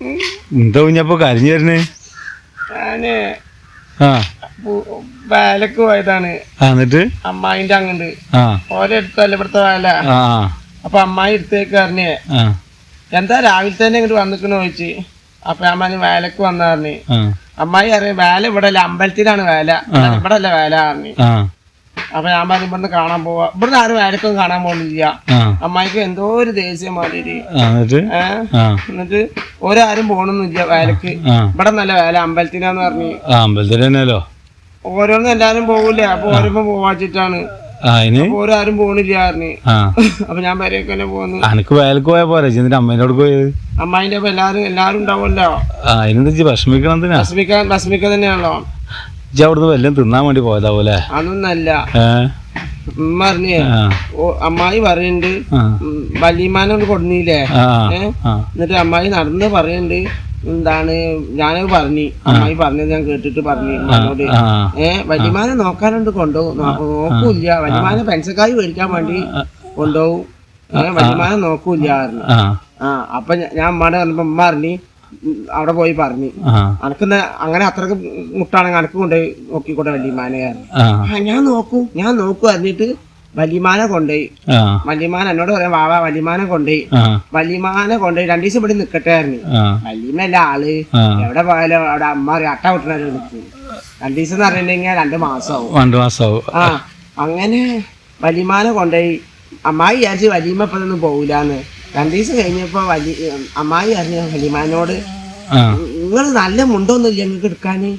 എന്താ കുഞ്ഞപ്പോ കരഞ്ഞു വരുന്നേ? ഞാൻ ആ. വേലക്ക് പോയതാണ്. എന്നിട്ട്? അമ്മായിന്റെ അങ്ങണ്ട്. ഓരോ എടുത്തല്ല ഇവിടുത്തെ വേല അപ്പൊ അമ്മായി എടുത്തേക്ക് അറിഞ്ഞേ എന്താ രാവിലെ തന്നെ ഇങ്ങോട്ട് വന്നിക്കണ? ചോദിച്ച്. അപ്പൊ ഞാൻ പറഞ്ഞു വേലക്ക് വന്ന പറഞ്ഞു. അമ്മായി അറിയാം വേല ഇവിടെ അല്ല അമ്പലത്തിലാണ് വേല ഇവിടെ അല്ല വേല പറഞ്ഞു. അപ്പൊ ഞാൻ പറഞ്ഞു ഇവിടുന്ന് കാണാൻ പോവാ. ഇവിടുന്ന് ആരും ആർക്കും കാണാൻ പോകുന്നില്ല. അമ്മായിക്ക് എന്തോ ഒരു ദേശീയ മാതിരി എന്നിട്ട്? ഓരാരും ഒരാരും പോണൊന്നുമില്ല വേലക്ക് ഇവിടെ നല്ല വേല അമ്പലത്തിനാന്ന് പറഞ്ഞു. അമ്പലത്തിൽ തന്നെയല്ലോ ഓരോന്നും എല്ലാരും പോകൂല അപ്പൊ ഓരോ പോവാച്ചിട്ടാണ്. ആ അതിന് അപ്പൊ ഓരോ പോണില്ല അപ്പൊ ഞാൻ വരെയൊക്കെ തന്നെ എനിക്ക് അനക്ക് വയലേക്ക് പോയാ പോരെ? എന്നിട്ട് അമ്മേനോട് പോയത്? അമ്മായിന്റെ അപ്പൊ എല്ലാരും എല്ലാരും ഉണ്ടാവുമല്ലോ. അതിനെന്താ വിഷമിക്കണം ഭസ്മിക്ക തന്നെയാണല്ലോ. ഇജ്ജ് അവിടുന്ന് വല്ലതും തിന്നാൻ വേണ്ടി പോയതാവൂലേ അതൊന്നല്ല. ഉമ്മ പറഞ്ഞേ ആ. ഓ അമ്മായി പറയുന്നുണ്ട് ആ. കൊണ്ട് കൊടുന്നില്ലേ? ആ ഏ? ആ. എന്നിട്ട് അമ്മായി നടന്ന് പറയുന്നുണ്ട് എന്താണ് ഞാനത് പറഞ്ഞു അമ്മായി പറഞ്ഞത് ഞാൻ കേട്ടിട്ട് പറഞ്ഞു ഉമ്മാനോട്. ആ. ഏ വല്യമാനെ നോക്കാനുണ്ട് കൊണ്ടുപോകും നോക്കൂല്ല. വല്യമാനെ പെൻസക്കായി മേടിക്കാൻ വേണ്ടി കൊണ്ടുപോകും. ഏ വല്യമാനെ നോക്കൂല്ല. പറഞ്ഞു ആ. ആ അപ്പൊ ഞ- ഞാൻ അമ്മാടെ പറഞ്ഞപ്പോ ഉമ്മ പറഞ്ഞു അവിടെ പോയി പറഞ്ഞു. അനക്ക് അങ്ങനെ അത്രയ്ക്ക് മുട്ടാണെങ്കിൽ അനക്ക് കൊണ്ടുപോയി നോക്കിക്കൂടെ വല്യമാനെ ഞാൻ നോക്കൂ. ഞാൻ നോക്കൂ അറിഞ്ഞിട്ട് വല്യമാനെ കൊണ്ടുപോയി. വലിയമാൻ എന്നോട് പറയാം വാവാ വല്യമാനെ കൊണ്ടുപോയി. വലിയമാനെ കൊണ്ടുപോയി രണ്ടു ദിവസം ഇവിടെ നിക്കട്ടെ ആയിരുന്നു ആ. വല്യമ്മല്ല ആൾ. എവിടെ പോയാലും അവിടെ അമ്മ അറിയാം അട്ട വിട്ടണ നിൽക്കും രണ്ടു ദിവസം എന്ന് പറഞ്ഞിട്ടുണ്ടെങ്കിൽ രണ്ട് മാസമാവും രണ്ട് മാസമാവും ആ അങ്ങനെ വല്യമാനെ കൊണ്ടുപോയി. അമ്മായി വിചാരിച്ച് വല്യമ്മ ഇപ്പൊ ഒന്നും പോകൂലെന്ന് രണ്ടു ദിവസം കഴിഞ്ഞപ്പോ വലിയ അമ്മായി അറിഞ്ഞ വല്യമാനോട് നിങ്ങൾ നല്ല മുണ്ടൊന്നുമില്ല നിങ്ങൾക്ക് എടുക്കാന്?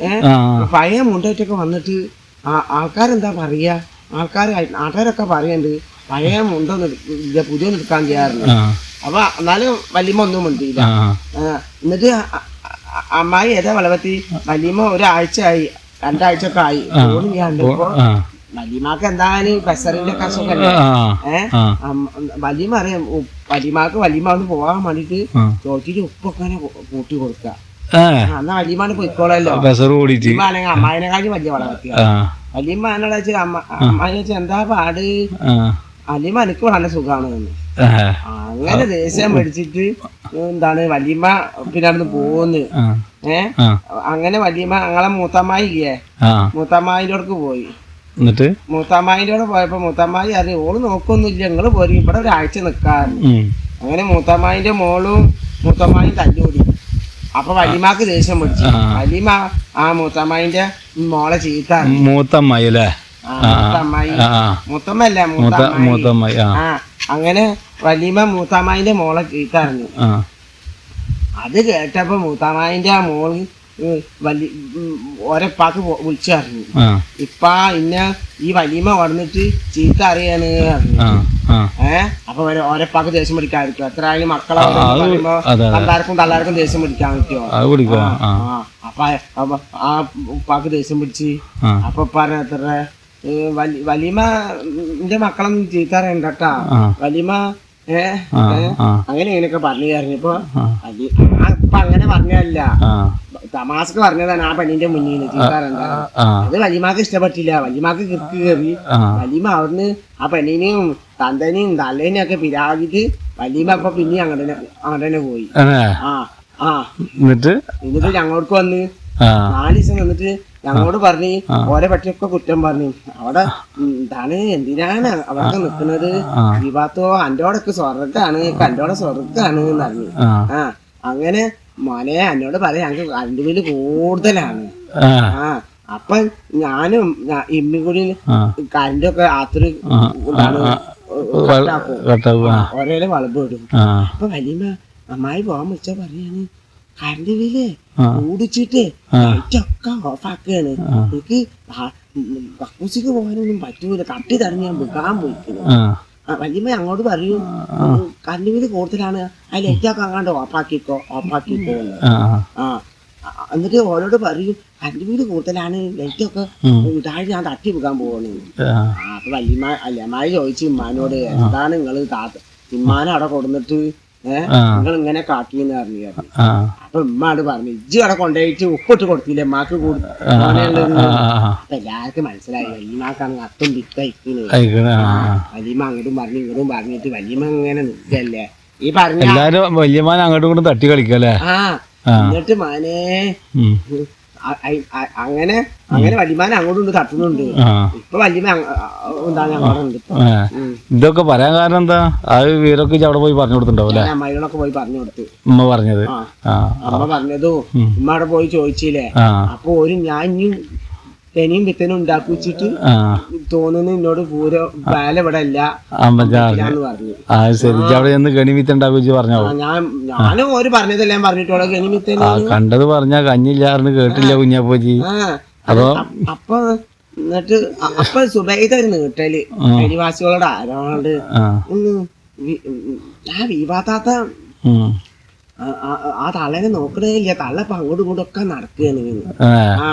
ഏഹ് പഴയ മുണ്ടായിട്ടൊക്കെ വന്നിട്ട് ആൾക്കാരെന്താ പറയാ? ആൾക്കാർ നാട്ടുകാരൊക്കെ പറയണ്ട് പഴയ മുണ്ടൊന്നും ഇല്ല പുതിയൊന്നും എടുക്കാൻ ചെയ്യാറുണ്ട് അപ്പൊ എന്നാലും വല്യമ്മ ഒന്നും മുണ്ടിയില്ല. എന്നിട്ട് അമ്മായി ഏതാ വളവത്തി? വല്യമ്മ ഒരാഴ്ച ആയി. രണ്ടാഴ്ച ഒക്കെ ആയി ഞാൻ വല്യമാക്ക് എന്തായാലും ബസറിന്റെ ഒക്കെ അസുഖല്ലേ ആ ഏഹ് ആ. വല്യമ്മ അറിയാം വലിയമാക്ക് വല്യമ്മ ഒന്ന് പോകാൻ വേണ്ടിട്ട് ചോദിച്ചിട്ട് ഉപ്പൊക്കെ കൂട്ടി കൊടുക്ക അന്ന് എന്നാ പൊയ്ക്കോളല്ലോ. അമ്മായിനെ കാര്യം വലിയ വളവത്തിയ ആ. വല്യമ്മ എന്നോട് വെച്ചാൽ അമ്മ അമ്മായി വെച്ചാൽ എന്താ പാട്? വലിയമ്മ എനിക്ക് വളരെ സുഖമാണ് എന്ന്. അങ്ങനെ ദേഷ്യം മേടിച്ചിട്ട് എന്താണ് വലിയമ്മ പിന്നെ അവിടുന്ന് പോന്ന് ഏഹ് അങ്ങനെ വലിയമ്മ ഞങ്ങളെ മൂത്തമ്മായി ഇല്ലേ അടുക്ക് പോയി. എന്നിട്ട്? മൂത്തമ്മായിന്റെ പോയപ്പോ മൂത്താമ്മായി അറിയാം ഓൾ നോക്കൊന്നുമില്ല ഞങ്ങൾ പോരി ഇവിടെ ഒരാഴ്ച നിക്കാറ്. അങ്ങനെ മൂത്താമ്മായിന്റെ മോളും മൂത്തമ്മായും തല്ലുകൂടി അപ്പൊ വലിമാക്ക് ദേഷ്യം പിടിച്ചു. വലിമ ആ മൂത്താമ്മായിന്റെ മോളെ ചീത്ത മൂത്തമ്മായി അല്ലേ? മൂത്തമ്മായി. മൂത്തമ്മല്ല മൂത്ത മൂത്തമ്മായി? ആ. അങ്ങനെ വലിമ മൂത്താമായിന്റെ മോളെ ചീത്ത അറിഞ്ഞു ആ. അത് കേട്ടപ്പോ മൂത്താമായിന്റെ ആ മോൾ ഉം, വലി ഉം, പാക്ക് വിളിച്ചു പറഞ്ഞു ഇപ്പ ഇന്ന ഈ വലിയമ്മ വന്നിട്ട് ചീത്ത അറിയാണ് ഏഹ് അപ്പൊ ഒരേ പാക്ക് ദേഷ്യം പിടിക്കാതിരിക്കും എത്ര ആയാലും മക്കളെ. തള്ളാർക്കും തള്ളാർക്കും ദേഷ്യം പിടിക്കാൻ പറ്റുമോ അപ്പൊ അപ്പൊ ആ ഉപ്പാക്ക് ദേഷ്യം പിടിച്ച് അപ്പൊ പറഞ്ഞ എത്ര വലിയമ്മ എന്റെ മക്കളൊന്നും ചീത്ത അറിയണ്ടട്ടാ ആ. വലിയമ്മ ഏ ആ ഏ? ആ. അങ്ങനെ ഇങ്ങനെയൊക്കെ പറഞ്ഞു കഴിഞ്ഞപ്പോ. വലിയ ഇപ്പൊ അങ്ങനെ പറഞ്ഞല്ല തമാസ്ക്ക് പറഞ്ഞതാണ് ആ പെണ്ണിന്റെ മുന്നിൽ നിന്ന്. അത് വലിയമാക്ക് ഇഷ്ടപ്പെട്ടില്ല. വലിയമാക്ക് കിർക്ക് കയറി. വലിയ അവിടുന്ന് ആ പെണ്ണിനെയും തന്തനെയും തലേനെയും ഒക്കെ പിരാകിട്ട് വലിയമ്മ അപ്പൊ പിന്നെ അങ്ങനെ അങ്ങോട്ട് തന്നെ പോയി. ആ ആ. എന്നിട്ട്? എന്നിട്ട് ഞങ്ങൾക്ക് വന്ന് നാല് ദിവസം വന്നിട്ട് ഞങ്ങളോട് പറഞ്ഞു ഓരെ പറ്റിയൊക്കെ കുറ്റം പറഞ്ഞു. അവിടെ എന്താണ് എന്തിനാണ് അവിടെ നിൽക്കുന്നത് വിവാഹത്തോ വിവാത്തോ അന്റോടൊക്കെ സ്വർഗത്താണ് കണ്ടോടെ സ്വർഗത്താണ് എന്ന് പറഞ്ഞു. ആ. അങ്ങനെ മോനെ എന്നോട് പറയാം ഞങ്ങൾക്ക് കറണ്ട് ബില്ല് കൂടുതലാണ്. ആ. അപ്പൊ ഞാനും ഇമ്മിക്കുടി കറണ്ട് കൂടി കറണ്ടൊക്കെ രാത്രി ഓരോരോ വളബ് ഇടും. അപ്പൊ വലിയ അമ്മായി പോകാൻ വെച്ചാ പറയാണ് കറണ്ട് ബില്ല്. കൂടിച്ചിട്ട്. ലൈറ്റൊക്കെ ഓഫാക്കാണ് എനിക്ക് കക്കൂസിക്ക് പോകാനൊന്നും പറ്റൂല. കട്ടി തടഞ്ഞ് ഞാൻ വിൽക്കാൻ പോയിക്കുന്നു വല്യമ്മ അങ്ങോട്ട് പറയും. കറണ്ട് ബില്ല് കൂടുതലാണ്. ആ ലൈറ്റൊക്കെ അങ്ങാണ്ട് ഓഫാക്കിക്കോ ഓഫാക്കിക്കോ. ആ എന്നിട്ട് ഓരോട് പറയും. കറണ്ട് ബില്ല് കൂടുതലാണ് ലൈറ്റൊക്കെ താഴെ ഞാൻ തട്ടി വിൽക്കാൻ പോകണേ ആ. അപ്പൊ വല്യമ്മ അല്ലമ്മായി ചോദിച്ചു ഇമ്മാനോട് എന്താണ് നിങ്ങൾ താത്ത? ഇമ്മാനെ അവിടെ കൊടുന്നിട്ട്. നിങ്ങൾ ഇങ്ങനെ കാട്ടിന്ന് പറഞ്ഞു അപ്പൊ ഉമ്മാട് പറഞ്ഞു ഇജ്ജ് അവിടെ കൊണ്ടുപോയിട്ട് ഉപ്പിട്ട് കൊടുത്തില്ലേ ഉമ്മാക്ക് കൂടി ആ അപ്പൊ എല്ലാവർക്കും മനസ്സിലായി വല്യമാക്കാണ് അത്തും വിത്തയക്കുന്നത് വല്യമ്മ അങ്ങോട്ടും പറഞ്ഞു ഇങ്ങോട്ടും പറഞ്ഞിട്ട് വല്യമ്മ ഇങ്ങനെ നിൽക്കല്ലേ ഈ പറഞ്ഞ എല്ലാരും വല്യമാൻ അങ്ങോട്ടും ഇങ്ങോട്ടും തട്ടി കളിക്കല്ലേ? ആ എന്നിട്ട് മാനേ അങ്ങനെ അങ്ങനെ വല്യമാൻ അങ്ങോട്ടും ഉണ്ട് തട്ടുന്നുണ്ട്. ഇപ്പൊ എന്താണ് അങ്ങോട്ടുണ്ട് ഏ. ഇതൊക്കെ പറയാൻ കാരണം എന്താ? അത് വീരൊക്കെ അവിടെ പോയി പറഞ്ഞു കൊടുത്തിട്ടുണ്ടാവും അമ്മായികളൊക്കെ പോയി പറഞ്ഞു കൊടുത്തു. ഉമ്മ പറഞ്ഞത്. അമ്മ പറഞ്ഞതും ഉമ്മ അവിടെ പോയി ചോദിച്ചില്ലേ? അപ്പൊ ഒരു ഞാൻ ഇനി തെനിയും വിത്തനും ഉണ്ടാക്കിച്ചിട്ട് തോന്നുന്നു എന്നോട് പൂര ബാല ഇവിടെ അല്ല പറഞ്ഞു. ശരി. അവിടെ വെച്ച് പറഞ്ഞോ? ഞാൻ ഞാനും ഓര് പറഞ്ഞതെല്ലാം പറഞ്ഞിട്ടോ കെനി വിത്തന് ആ കണ്ടത് പറഞ്ഞാ കഞ്ഞില്ലാറിന് കേട്ടില്ല കുഞ്ഞാപ്പോജി അപ്പൊ എന്നിട്ട് അപ്പൊ സുബൈദ ഒരു നീട്ടൽ അനിവാസികളോട് ആരോട് ആ. വിവാദാത്ത ആ വീവാത്താത്ത തള്ളനെ നോക്കണേ ഇല്ല. തള്ള ഇപ്പൊ അങ്ങോട്ടും ഇങ്ങോട്ടും ഒക്കെ നടക്കുകയാണ്. ആ.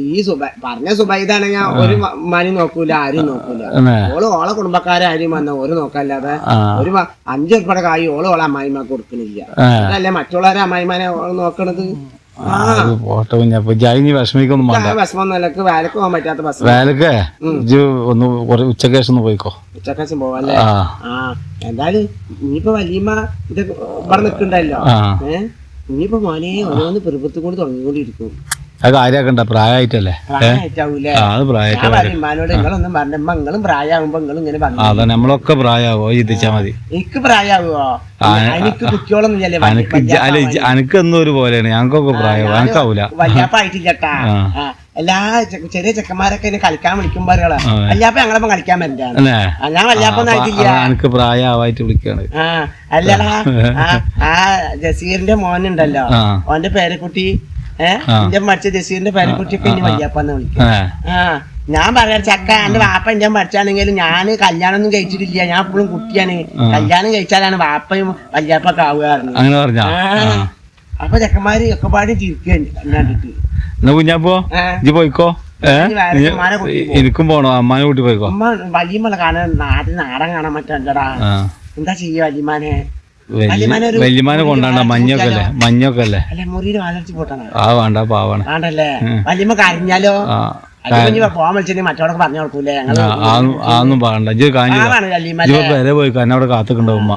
ഈ സുബൈ പറഞ്ഞ സുബൈദാണെങ്കിൽ ഒരു മണി മനി നോക്കൂല ആരും നോക്കൂല. ഓൾ ഓളെ കുടുംബക്കാരെ ആരും വന്ന ഓര് നോക്കല്ലാതെ ഒരു അഞ്ചു ഉൾപ്പെടെ കായ് ഓൾ ഓളെ അമ്മായിമാക്ക് കൊടുക്കണില്ല. അതല്ലേ മറ്റുള്ളവരെ അമ്മായിമാനെ ഓൾ നോക്കണത്? പോട്ടെ വിഷമിക്കൊന്നും വേലക്ക് പോകാൻ പറ്റാത്ത ബസ് വേലക്കേ? ഒന്ന് ഉച്ചയ്ക്ക് ശേഷം പോവല്ലേ? എന്തായാലും ഇനിയിപ്പോ വലിയമ്മ ഇത് ഇവിടെ നിക്കണ്ടല്ലോ ഏഹ് ഇനിയിപ്പോ മോനെ ഓരോന്ന് പെരുപ്പത്തിൽ കൂടി തുടങ്ങിക്കൊണ്ടിരിക്കും. അത് കാര്യാക്കണ്ട പ്രായമായിട്ടല്ലേ? അത് പ്രായമായിട്ട് അതാ നമ്മളൊക്കെ പ്രായമാവോ? ചിന്തിച്ചാ മതി. എനിക്ക് എന്നും ഒരു പോലെയാണ്. ഞങ്ങൾക്കൊക്കെ പ്രായമാവും. എനിക്കാവൂല എല്ലാ ചെറിയ ചെക്കന്മാരൊക്കെ എന്നെ കളിക്കാൻ വിളിക്കുമ്പോ. വല്യാപ്പ ഞങ്ങളപ്പം കളിക്കാൻ വരണ്ടാണ് ഞാൻ എനിക്ക് പ്രായമായിട്ട് വിളിക്കാണ്. അല്ലടാ. ആ. ജസീറിന്റെ മോനുണ്ടല്ലോ. ഓന്റെ പേരക്കുട്ടി ഏഹ് എന്റെ മടിച്ച ജസീറിന്റെ പേരക്കുട്ടിയൊക്കെ ഇനി വയ്യാപ്പാന്ന് വിളിക്കും. ആ. ഞാൻ പറയാ ചക്ക എന്റെ വാപ്പ എന്റെ മടിച്ചാണെങ്കിൽ ഞാൻ കല്യാണം ഒന്നും കഴിച്ചിട്ടില്ല. ഞാൻ എപ്പോഴും കുട്ടിയാണ്. കല്യാണം കഴിച്ചാലാണ് വാപ്പയും വല്യാപ്പൊക്കെ ആവുകയായിരുന്നു. അങ്ങനെ പറഞ്ഞാ? ആ. അപ്പൊ ചെക്കന്മാര് ഒക്കെ പാടി ചിരിക്കുകയാണ് കണ്ടിട്ട് എന്നാ കുഞ്ഞാപ്പോ? ഇജ്ജ് പോയിക്കോ? എനിക്കും പോണോ അമ്മാനെ കൂട്ടി പോയിക്കോ? അമ്മ വലിയ കാണാൻ നാട്ടിൽ നാടൻ കാണാൻ പറ്റണ്ടടാ എന്താ ചെയ്യ വലിയമാനെ വല്യ- വല്യമാനെ കൊണ്ടാണ്ട മഞ്ഞൊക്കെ അല്ലേ? മഞ്ഞൊക്കെ അല്ലേ? മുറിയിൽ വാലടിച്ച് പോട്ടാണ് ആ വേണ്ട പാവാണ്. വലിയമ്മ കരഞ്ഞാലോ? മറ്റോടൊക്കെ പറഞ്ഞു ആ, ആന്നും- പാടണ്ട ഇജ്ജ് കാഞ്ഞു പേരെ പോയിക്കോ എന്നെ അവിടെ കാത്തുക്കുണ്ടാവും ഉമ്മ.